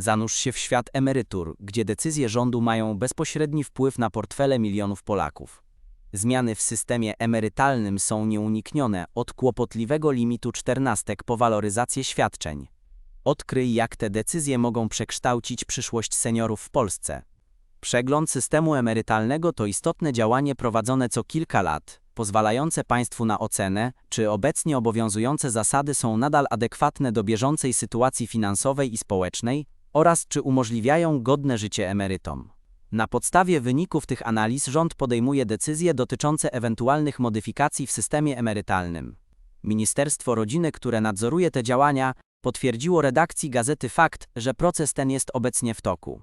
Zanurz się w świat emerytur, gdzie decyzje rządu mają bezpośredni wpływ na portfele milionów Polaków. Zmiany w systemie emerytalnym są nieuniknione od kłopotliwego limitu czternastek po waloryzację świadczeń. Odkryj, jak te decyzje mogą przekształcić przyszłość seniorów w Polsce. Przegląd systemu emerytalnego to istotne działanie prowadzone co kilka lat, pozwalające państwu na ocenę, czy obecnie obowiązujące zasady są nadal adekwatne do bieżącej sytuacji finansowej i społecznej oraz czy umożliwiają godne życie emerytom. Na podstawie wyników tych analiz rząd podejmuje decyzje dotyczące ewentualnych modyfikacji w systemie emerytalnym. Ministerstwo Rodziny, które nadzoruje te działania, potwierdziło redakcji gazety fakt, że proces ten jest obecnie w toku.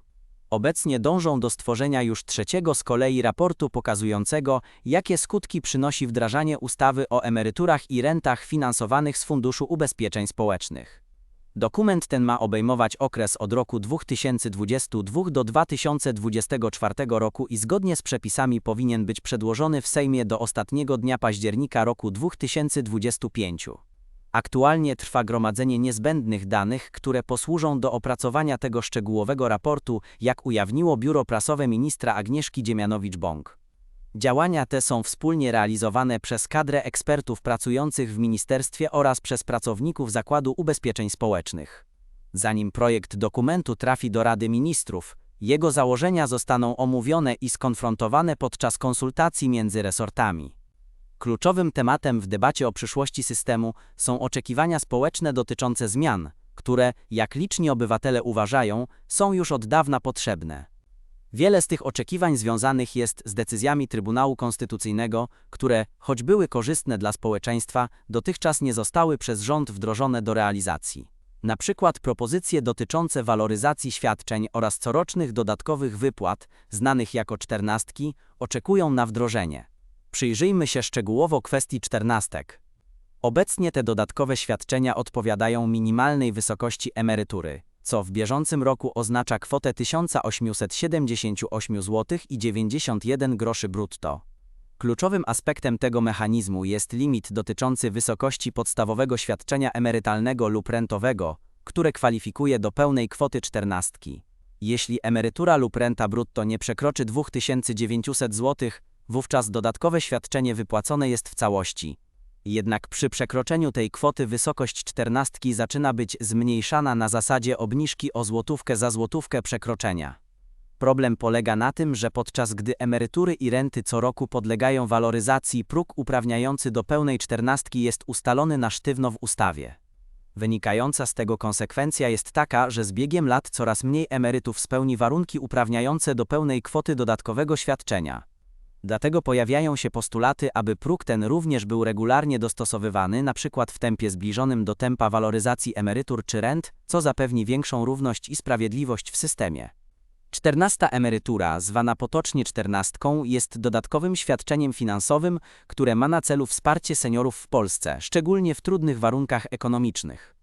Obecnie dążą do stworzenia już trzeciego z kolei raportu pokazującego, jakie skutki przynosi wdrażanie ustawy o emeryturach i rentach finansowanych z Funduszu Ubezpieczeń Społecznych. Dokument ten ma obejmować okres od roku 2022 do 2024 roku i zgodnie z przepisami powinien być przedłożony w Sejmie do ostatniego dnia października roku 2025. Aktualnie trwa gromadzenie niezbędnych danych, które posłużą do opracowania tego szczegółowego raportu, jak ujawniło biuro prasowe ministra Agnieszki Dziemianowicz-Bąk. Działania te są wspólnie realizowane przez kadrę ekspertów pracujących w ministerstwie oraz przez pracowników Zakładu Ubezpieczeń Społecznych. Zanim projekt dokumentu trafi do Rady Ministrów, jego założenia zostaną omówione i skonfrontowane podczas konsultacji między resortami. Kluczowym tematem w debacie o przyszłości systemu są oczekiwania społeczne dotyczące zmian, które, jak liczni obywatele uważają, są już od dawna potrzebne. Wiele z tych oczekiwań związanych jest z decyzjami Trybunału Konstytucyjnego, które, choć były korzystne dla społeczeństwa, dotychczas nie zostały przez rząd wdrożone do realizacji. Na przykład propozycje dotyczące waloryzacji świadczeń oraz corocznych dodatkowych wypłat, znanych jako czternastki, oczekują na wdrożenie. Przyjrzyjmy się szczegółowo kwestii czternastek. Obecnie te dodatkowe świadczenia odpowiadają minimalnej wysokości emerytury, co w bieżącym roku oznacza kwotę 1878 zł i 91 groszy brutto. Kluczowym aspektem tego mechanizmu jest limit dotyczący wysokości podstawowego świadczenia emerytalnego lub rentowego, które kwalifikuje do pełnej kwoty czternastki. Jeśli emerytura lub renta brutto nie przekroczy 2900 zł, wówczas dodatkowe świadczenie wypłacone jest w całości. Jednak przy przekroczeniu tej kwoty wysokość czternastki zaczyna być zmniejszana na zasadzie obniżki o złotówkę za złotówkę przekroczenia. Problem polega na tym, że podczas gdy emerytury i renty co roku podlegają waloryzacji, próg uprawniający do pełnej czternastki jest ustalony na sztywno w ustawie. Wynikająca z tego konsekwencja jest taka, że z biegiem lat coraz mniej emerytów spełni warunki uprawniające do pełnej kwoty dodatkowego świadczenia. Dlatego pojawiają się postulaty, aby próg ten również był regularnie dostosowywany, np. w tempie zbliżonym do tempa waloryzacji emerytur czy rent, co zapewni większą równość i sprawiedliwość w systemie. Czternasta emerytura, zwana potocznie czternastką, jest dodatkowym świadczeniem finansowym, które ma na celu wsparcie seniorów w Polsce, szczególnie w trudnych warunkach ekonomicznych.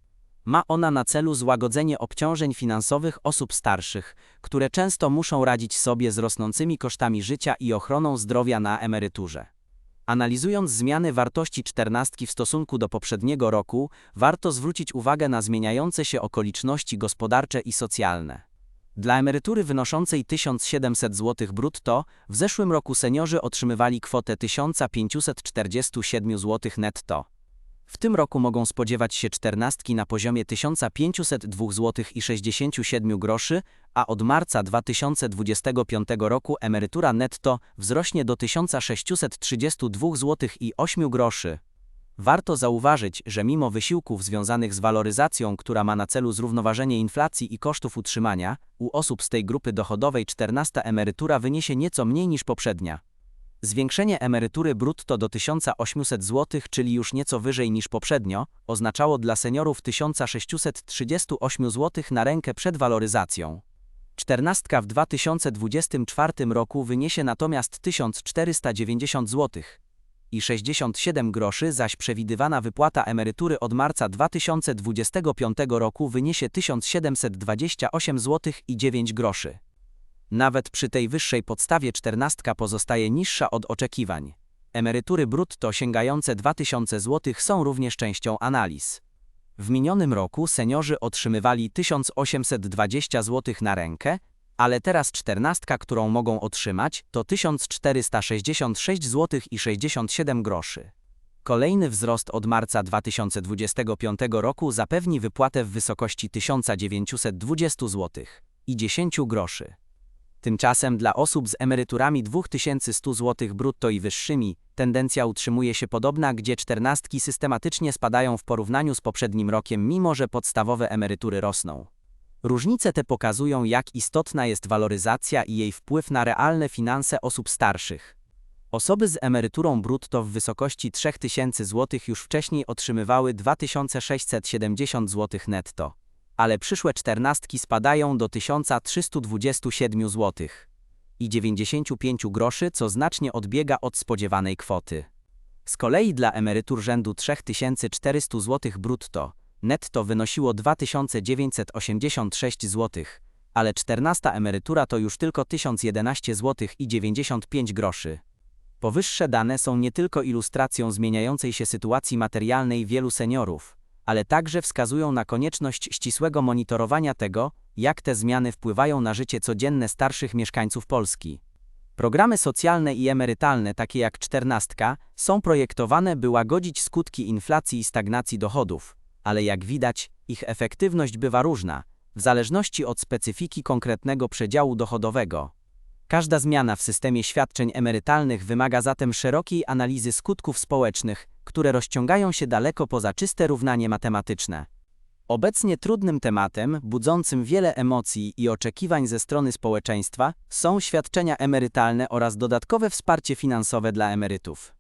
Ma ona na celu złagodzenie obciążeń finansowych osób starszych, które często muszą radzić sobie z rosnącymi kosztami życia i ochroną zdrowia na emeryturze. Analizując zmiany wartości czternastki w stosunku do poprzedniego roku, warto zwrócić uwagę na zmieniające się okoliczności gospodarcze i socjalne. Dla emerytury wynoszącej 1700 zł brutto w zeszłym roku seniorzy otrzymywali kwotę 1547 zł netto. W tym roku mogą spodziewać się czternastki na poziomie 1502 zł i 67 groszy, a od marca 2025 roku emerytura netto wzrośnie do 1632 zł i 8 groszy. Warto zauważyć, że mimo wysiłków związanych z waloryzacją, która ma na celu zrównoważenie inflacji i kosztów utrzymania, u osób z tej grupy dochodowej 14 emerytura wyniesie nieco mniej niż poprzednia. Zwiększenie emerytury brutto do 1800 zł, czyli już nieco wyżej niż poprzednio, oznaczało dla seniorów 1638 zł na rękę przed waloryzacją. Czternastka w 2024 roku wyniesie natomiast 1490 zł i 67 groszy, zaś przewidywana wypłata emerytury od marca 2025 roku wyniesie 1728 zł i 9 groszy. Nawet przy tej wyższej podstawie czternastka pozostaje niższa od oczekiwań. Emerytury brutto sięgające 2000 zł są również częścią analiz. W minionym roku seniorzy otrzymywali 1820 zł na rękę, ale teraz czternastka, którą mogą otrzymać, to 1466 zł i 67 groszy. Kolejny wzrost od marca 2025 roku zapewni wypłatę w wysokości 1920 zł i 10 groszy. Tymczasem dla osób z emeryturami 2100 zł brutto i wyższymi tendencja utrzymuje się podobna, gdzie czternastki systematycznie spadają w porównaniu z poprzednim rokiem, mimo że podstawowe emerytury rosną. Różnice te pokazują, jak istotna jest waloryzacja i jej wpływ na realne finanse osób starszych. Osoby z emeryturą brutto w wysokości 3000 zł już wcześniej otrzymywały 2670 zł netto, ale przyszłe czternastki spadają do 1327 zł i 95 groszy, co znacznie odbiega od spodziewanej kwoty. Z kolei dla emerytur rzędu 3400 zł brutto netto wynosiło 2986 zł, ale 14 emerytura to już tylko 1011 zł i 95 groszy. Powyższe dane są nie tylko ilustracją zmieniającej się sytuacji materialnej wielu seniorów, ale także wskazują na konieczność ścisłego monitorowania tego, jak te zmiany wpływają na życie codzienne starszych mieszkańców Polski. Programy socjalne i emerytalne, takie jak czternastka, są projektowane, by łagodzić skutki inflacji i stagnacji dochodów, ale jak widać, ich efektywność bywa różna, w zależności od specyfiki konkretnego przedziału dochodowego. Każda zmiana w systemie świadczeń emerytalnych wymaga zatem szerokiej analizy skutków społecznych, które rozciągają się daleko poza czyste równanie matematyczne. Obecnie trudnym tematem, budzącym wiele emocji i oczekiwań ze strony społeczeństwa, są świadczenia emerytalne oraz dodatkowe wsparcie finansowe dla emerytów.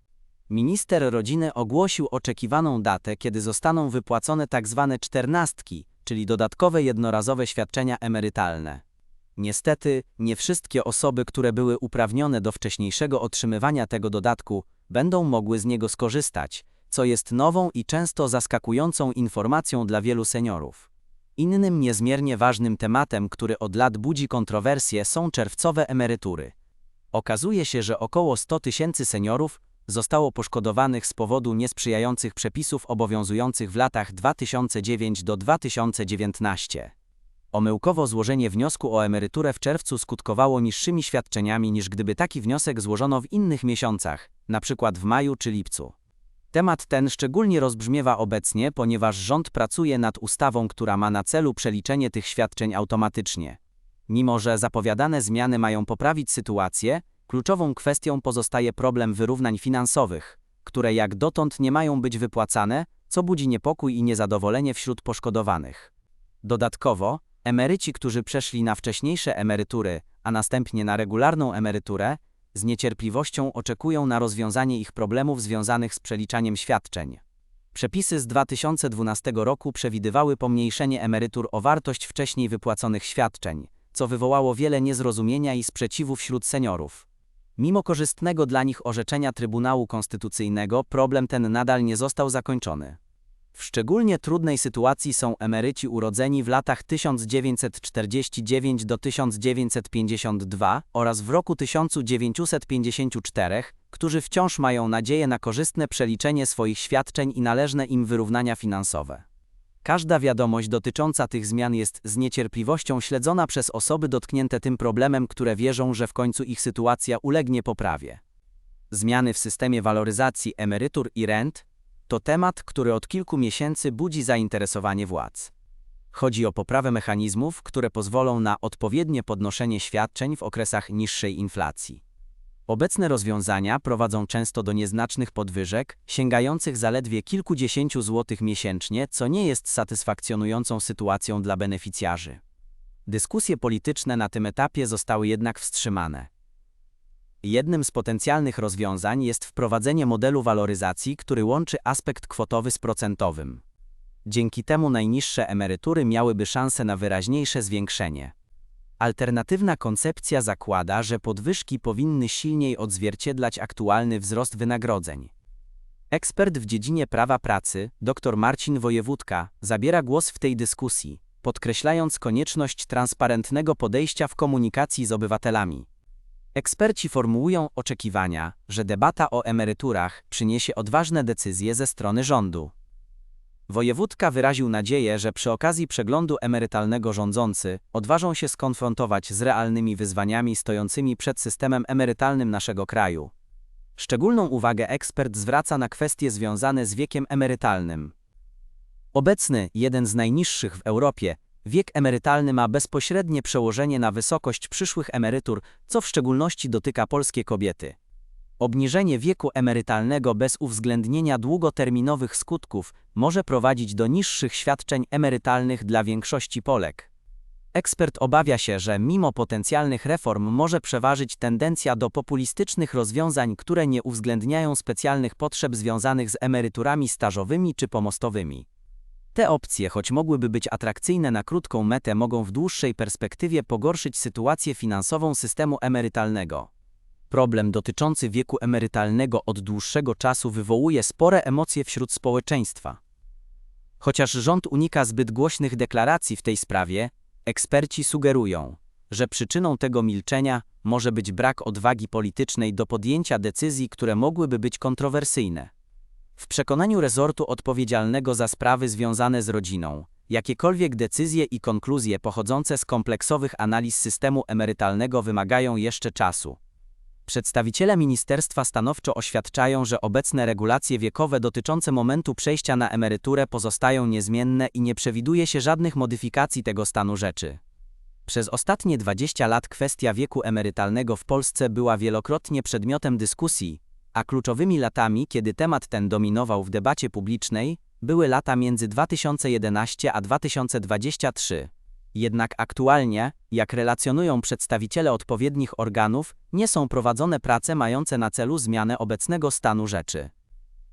Minister rodziny ogłosił oczekiwaną datę, kiedy zostaną wypłacone tzw. Tak czternastki, czyli dodatkowe jednorazowe świadczenia emerytalne. Niestety, nie wszystkie osoby, które były uprawnione do wcześniejszego otrzymywania tego dodatku, będą mogły z niego skorzystać, co jest nową i często zaskakującą informacją dla wielu seniorów. Innym niezmiernie ważnym tematem, który od lat budzi kontrowersje, są czerwcowe emerytury. Okazuje się, że około 100 tysięcy seniorów zostało poszkodowanych z powodu niesprzyjających przepisów obowiązujących w latach 2009 do 2019. Omyłkowo złożenie wniosku o emeryturę w czerwcu skutkowało niższymi świadczeniami niż gdyby taki wniosek złożono w innych miesiącach, np. w maju czy lipcu. Temat ten szczególnie rozbrzmiewa obecnie, ponieważ rząd pracuje nad ustawą, która ma na celu przeliczenie tych świadczeń automatycznie. Mimo, że zapowiadane zmiany mają poprawić sytuację, kluczową kwestią pozostaje problem wyrównań finansowych, które jak dotąd nie mają być wypłacane, co budzi niepokój i niezadowolenie wśród poszkodowanych. Dodatkowo, emeryci, którzy przeszli na wcześniejsze emerytury, a następnie na regularną emeryturę, z niecierpliwością oczekują na rozwiązanie ich problemów związanych z przeliczaniem świadczeń. Przepisy z 2012 roku przewidywały pomniejszenie emerytur o wartość wcześniej wypłaconych świadczeń, co wywołało wiele niezrozumienia i sprzeciwu wśród seniorów. Mimo korzystnego dla nich orzeczenia Trybunału Konstytucyjnego, problem ten nadal nie został zakończony. W szczególnie trudnej sytuacji są emeryci urodzeni w latach 1949 do 1952 oraz w roku 1954, którzy wciąż mają nadzieję na korzystne przeliczenie swoich świadczeń i należne im wyrównania finansowe. Każda wiadomość dotycząca tych zmian jest z niecierpliwością śledzona przez osoby dotknięte tym problemem, które wierzą, że w końcu ich sytuacja ulegnie poprawie. Zmiany w systemie waloryzacji emerytur i rent to temat, który od kilku miesięcy budzi zainteresowanie władz. Chodzi o poprawę mechanizmów, które pozwolą na odpowiednie podnoszenie świadczeń w okresach niższej inflacji. Obecne rozwiązania prowadzą często do nieznacznych podwyżek, sięgających zaledwie kilkudziesięciu złotych miesięcznie, co nie jest satysfakcjonującą sytuacją dla beneficjarzy. Dyskusje polityczne na tym etapie zostały jednak wstrzymane. Jednym z potencjalnych rozwiązań jest wprowadzenie modelu waloryzacji, który łączy aspekt kwotowy z procentowym. Dzięki temu najniższe emerytury miałyby szansę na wyraźniejsze zwiększenie. Alternatywna koncepcja zakłada, że podwyżki powinny silniej odzwierciedlać aktualny wzrost wynagrodzeń. Ekspert w dziedzinie prawa pracy, dr Marcin Wojewódka, zabiera głos w tej dyskusji, podkreślając konieczność transparentnego podejścia w komunikacji z obywatelami. Eksperci formułują oczekiwania, że debata o emeryturach przyniesie odważne decyzje ze strony rządu. Wojewódka wyraził nadzieję, że przy okazji przeglądu emerytalnego rządzący odważą się skonfrontować z realnymi wyzwaniami stojącymi przed systemem emerytalnym naszego kraju. Szczególną uwagę ekspert zwraca na kwestie związane z wiekiem emerytalnym. Obecny, jeden z najniższych w Europie, wiek emerytalny ma bezpośrednie przełożenie na wysokość przyszłych emerytur, co w szczególności dotyka polskie kobiety. Obniżenie wieku emerytalnego bez uwzględnienia długoterminowych skutków może prowadzić do niższych świadczeń emerytalnych dla większości Polek. Ekspert obawia się, że mimo potencjalnych reform może przeważyć tendencja do populistycznych rozwiązań, które nie uwzględniają specjalnych potrzeb związanych z emeryturami stażowymi czy pomostowymi. Te opcje, choć mogłyby być atrakcyjne na krótką metę, mogą w dłuższej perspektywie pogorszyć sytuację finansową systemu emerytalnego. Problem dotyczący wieku emerytalnego od dłuższego czasu wywołuje spore emocje wśród społeczeństwa. Chociaż rząd unika zbyt głośnych deklaracji w tej sprawie, eksperci sugerują, że przyczyną tego milczenia może być brak odwagi politycznej do podjęcia decyzji, które mogłyby być kontrowersyjne. W przekonaniu rezortu odpowiedzialnego za sprawy związane z rodziną, jakiekolwiek decyzje i konkluzje pochodzące z kompleksowych analiz systemu emerytalnego wymagają jeszcze czasu. Przedstawiciele ministerstwa stanowczo oświadczają, że obecne regulacje wiekowe dotyczące momentu przejścia na emeryturę pozostają niezmienne i nie przewiduje się żadnych modyfikacji tego stanu rzeczy. Przez ostatnie 20 lat kwestia wieku emerytalnego w Polsce była wielokrotnie przedmiotem dyskusji, a kluczowymi latami, kiedy temat ten dominował w debacie publicznej, były lata między 2011 a 2023. Jednak aktualnie, jak relacjonują przedstawiciele odpowiednich organów, nie są prowadzone prace mające na celu zmianę obecnego stanu rzeczy.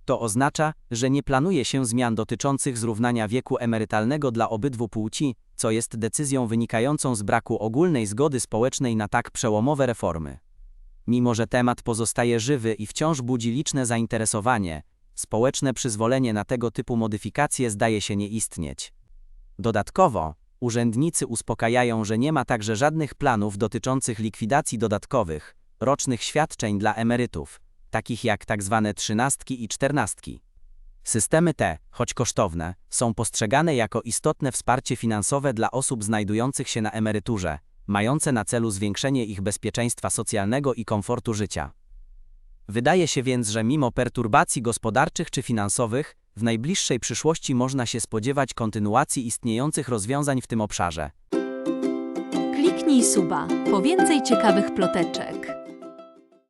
To oznacza, że nie planuje się zmian dotyczących zrównania wieku emerytalnego dla obydwu płci, co jest decyzją wynikającą z braku ogólnej zgody społecznej na tak przełomowe reformy. Mimo że temat pozostaje żywy i wciąż budzi liczne zainteresowanie, społeczne przyzwolenie na tego typu modyfikacje zdaje się nie istnieć. Dodatkowo, urzędnicy uspokajają, że nie ma także żadnych planów dotyczących likwidacji dodatkowych, rocznych świadczeń dla emerytów, takich jak tzw. Tak trzynastki i czternastki. Systemy te, choć kosztowne, są postrzegane jako istotne wsparcie finansowe dla osób znajdujących się na emeryturze, mające na celu zwiększenie ich bezpieczeństwa socjalnego i komfortu życia. Wydaje się więc, że mimo perturbacji gospodarczych czy finansowych, w najbliższej przyszłości można się spodziewać kontynuacji istniejących rozwiązań w tym obszarze. Kliknij suba po więcej ciekawych ploteczek.